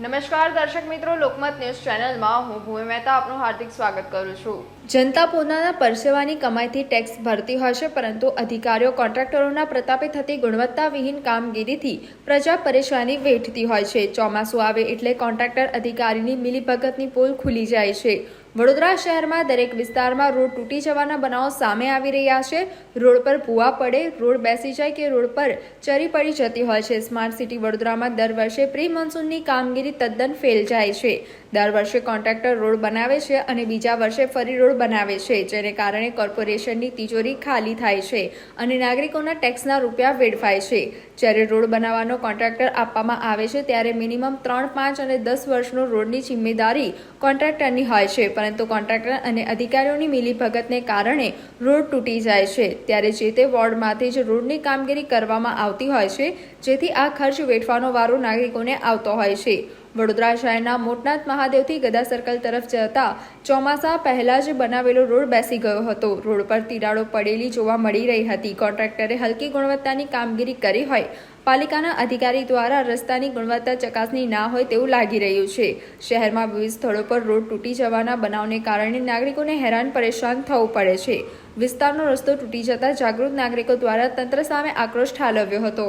નમસ્કાર દર્શક મિત્રો, લોકમત ન્યૂઝ ચેનલમાં હું ભૂમિ મહેતા આપનું હાર્દિક સ્વાગત કરું છું. જનતા પોતાના પરસેવાની કમાઈથી ટેક્સ ભરતી હશે, પરંતુ અધિકારીઓ, કોન્ટ્રાક્ટરોના પ્રતાપે થતી ગુણવત્તાવિહીન કામગીરીથી પ્રજા પરેશાની વેઠતી હોય છે. ચોમાસું આવે એટલે કોન્ટ્રાક્ટર અધિકારીની મિલીભગતની પોલ ખુલી જાય છે. વડોદરા શહેરમાં દરેક વિસ્તારમાં રોડ તૂટી જવાના બનાવો સામે આવી રહ્યા છે. રોડ પર ભૂવા પડે, રોડ બેસી જાય કે રોડ પર ચરી પડી જતી હોય છે. સ્માર્ટ સિટી વડોદરામાં દર વર્ષે પ્રી મોન્સૂનની કામગીરી તદ્દન ફેલ જાય છે. દર વર્ષે કોન્ટ્રાક્ટર રોડ બનાવે છે અને બીજા વર્ષે ફરી રોડ બનાવે છે, જેને કારણે કોર્પોરેશનની તિજોરી ખાલી થાય છે અને નાગરિકોના ટેક્સના રૂપિયા વેડફાય છે. જ્યારે રોડ બનાવવાનો કોન્ટ્રાક્ટર આપવામાં આવે છે, ત્યારે મિનિમમ ત્રણ, પાંચ અને દસ વર્ષનો રોડની જિમ્મેદારી કોન્ટ્રાક્ટરની હોય છે. પરંતુ કોન્ટ્રાક્ટર અને અધિકારીઓની મિલીભગતને કારણે રોડ તૂટી જાય છે. ત્યારે જે તે વોર્ડમાંથી જ રોડની કામગીરી કરવામાં આવતી હોય છે, જેથી આ ખર્ચ વેઠવાનો વારો નાગરિકોને આવતો હોય છે. વડોદરા શહેરના મોટનાથ મહાદેવથી ગદા સર્કલ તરફ જતા ચોમાસા પહેલા જ બનાવેલો રોડ બેસી ગયો હતો. રોડ પર તિરાડો પડેલી જોવા મળી રહી હતી. કોન્ટ્રાક્ટરે હલકી ગુણવત્તાની કામગીરી કરી હોય, પાલિકાના અધિકારી દ્વારા રસ્તાની ગુણવત્તા ચકાસણી ના હોય તેવું લાગી રહ્યું છે. શહેરમાં વિવિધ સ્થળો પર રોડ તૂટી જવાના બનાવને કારણે નાગરિકોને હેરાન પરેશાન થવું પડે છે. વિસ્તારનો રસ્તો તૂટી જતા જાગૃત નાગરિકો દ્વારા તંત્ર સામે આક્રોશ ઠાલવ્યો હતો.